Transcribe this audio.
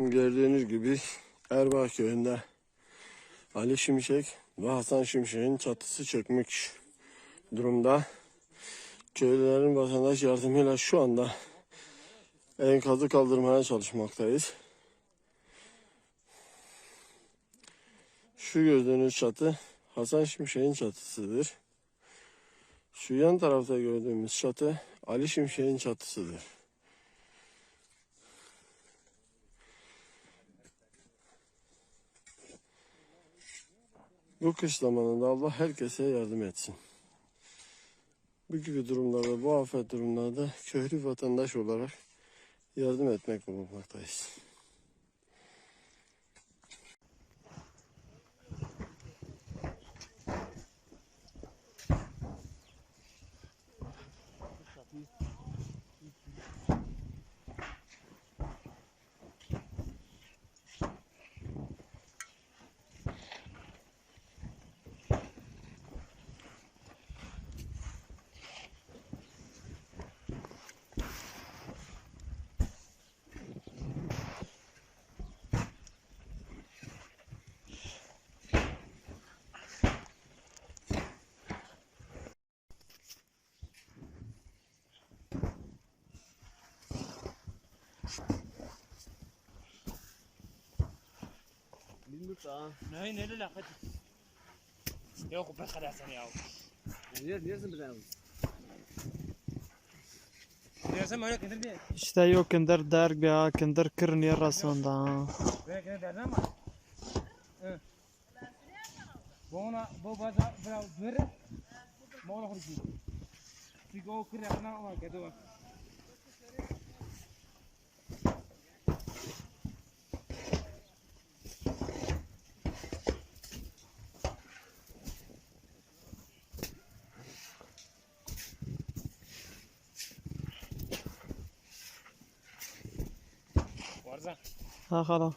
Gördüğünüz gibi Erbaa köyünde Ali Şimşek ve Hasan Şimşek'in çatısı çökmüş durumda. Köylülerin vatandaş yardımıyla şu anda enkazı kaldırmaya çalışmaktayız. Şu gördüğünüz çatı Hasan Şimşek'in çatısıdır. Şu yan tarafta gördüğümüz çatı Ali Şimşek'in çatısıdır. Bu kış zamanında Allah herkese yardım etsin. Bu gibi durumlarda, bu afet durumlarda köylü vatandaş olarak yardım etmek bulunmaktayız. İşte yok kinder derg ya kinder det där man. Bona bo baza bra ver. Mola. Figo kira na ma kedo. Varza. ها آه، خلاص.